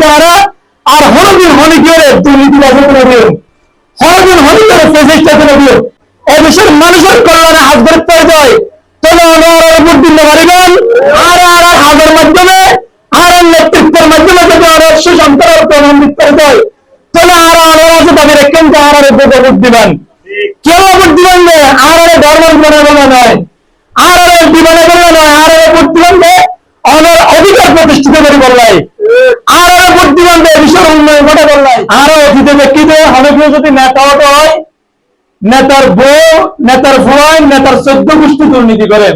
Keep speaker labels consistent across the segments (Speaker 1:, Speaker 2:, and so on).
Speaker 1: তারা আর হরদিন হনি করে দুর্নীতি বাজে করে দিও। হরদিন হনি করে প্রচেষ্টা করে দিও। এদেশের মানুষের কল্যাণে হাত ধরে পড়ে যায়। তবে আর আর আর আর আর নেতৃত্বের মাধ্যমে যদি আমরা সুসন্তরের প্রমাণিত আর আর আর আর আর আর আর আর আর আর অধিকার প্রতিষ্ঠিত করে বললাই। ভোট বিশ্বের উন্নয়ন ঘটে বললাই আর অতীতে ব্যক্তিতে অনেক যদি নেতা হতে হয় নেতার বউ, নেতার ফুয়াই নেতার চোদ্দ গোষ্ঠী দুর্নীতি করেন।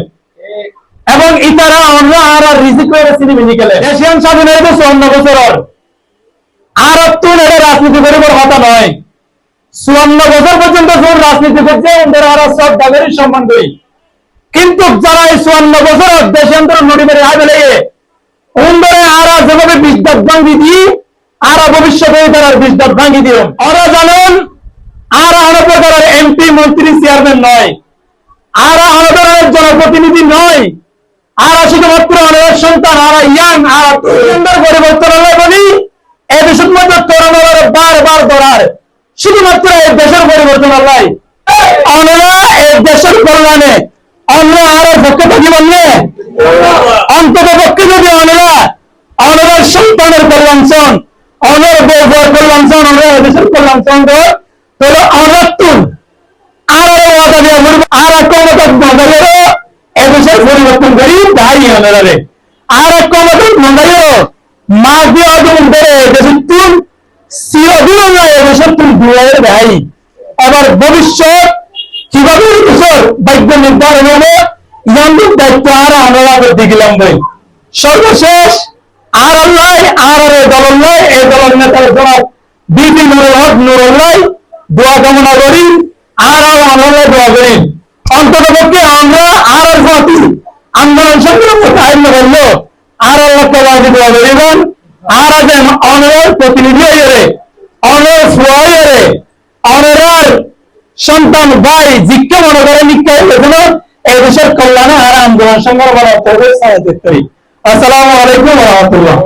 Speaker 1: এবং ইতারা আমরা আর আর রিজিক করে সিনেমিনি খেলে এশিয়ান স্বাধীন হয়ে গেছে অন্য বছর আর তো এটা রাজনীতি করিবার কথা নয়। চুয়ান্ন বছর পর্যন্ত যখন রাজনীতি করছে, ওদের আর সব দাগেরই সম্মান করি। কিন্তু যারা এই চুয়ান্ন বছর দেশান্তর নদী মেরে হাতে ভবিষ্যতে তারা বিদ্যাত ভাঙ্গি দিও। ওরা জানেন, আর আলাদা প্রকারের এমপি মন্ত্রী চেয়ারম্যান নয়। আর আলাদা জনপ্রতিনিধি নয়। আর শুধুমাত্র অনেক সন্তান, আর ইয়াং, আর পরিবর্তন হলে বলি এই দেশের মধ্যে তরুণ বারবার ধরার। শুধুমাত্র এই দেশের পরিবর্তন হলাই আমরা এই দেশের কল্যাণে আমরা আর পক্ষে থাকি বললে অন্তত পক্ষে যদি আমরা আমাদের সন্তানের কল্যাণ চান তাহলে আমরা তুন আর ওয়াদা দিয়া আর ক্ষমতা মন্দাইও এদেশের পরিবর্তন করি তাই ওনারে আর মা দিয়ে তুন চিরদিন দুয়ারে ভাই আবার ভবিষ্যৎ কীভাবে এদেশের ভাগ্য নির্ধারণ হবে ইয়ান্দিক দায়িত্ব আর আমরা গেলাম ভাই সর্বশেষ আর আল্লাহ আর আর এই দল আল্লাহ এই দলের নেতার জনাব বিপি নুরুল হক নুরুল্লাহ দোয়া কামনা করি, আর আর দোয়া করি। অন্তত পক্ষে আমরা আর আর জাতি আন্দোলন সংগ্রাম আইন বলল আর আল্লাহকে বাড়ি দোয়া করিবেন আর আগে অনরের প্রতিনিধি হয়ে অনর ফুয়াই হয়ে অনরার সন্তান ভাই জিজ্ঞা মনে করে নিক্ষা হয়েছিল এই দেশের কল্যাণে আর আন্দোলন সংগ্রাম বলা আসসালামু আলাইকুম রহমতুল্লাহ।